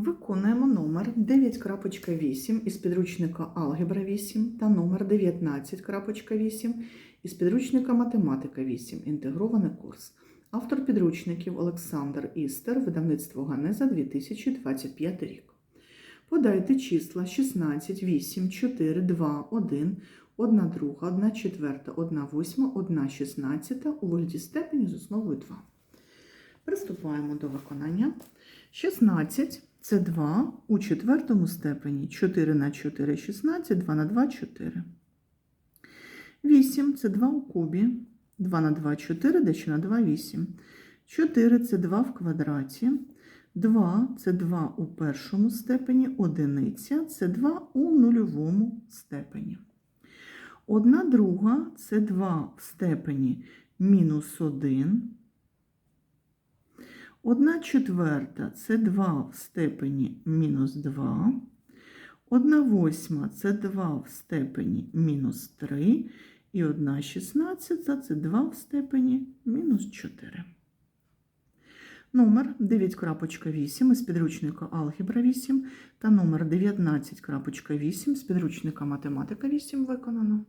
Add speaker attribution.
Speaker 1: Виконуємо номер 9.8 із підручника Алгебра 8 та номер 19.8 із підручника Математика 8. Інтегрований курс. Автор підручників Олександр Істер, видавництво Ганеза 2025 рік. Подайте числа 16, 8, 4, 2, 1, 1 друга, 1 четверта, 1 восьма, 1 шістнадцята у вигляді степені з основою 2. Приступаємо до виконання. 16 це 2 у четвертому степені. 4 на 4 – 16, 2 на 2 – 4. 8 це 2 у кубі. 2 на 2 – 4, дещо на 2 – 8. 4 це 2 в квадраті. 2 це 2 у першому степені. Одиниця це 2 у нульовому степені. 1 друга це 2 в степені мінус 1. Одна четверта це 2 в степені мінус 2. Одна восьма це 2 в степені мінус 3. І одна шістнадцята це 2 в степені мінус 4. Номер 9.8 із підручника Алгебра 8 та номер 19.8 з підручника Математика 8 виконано.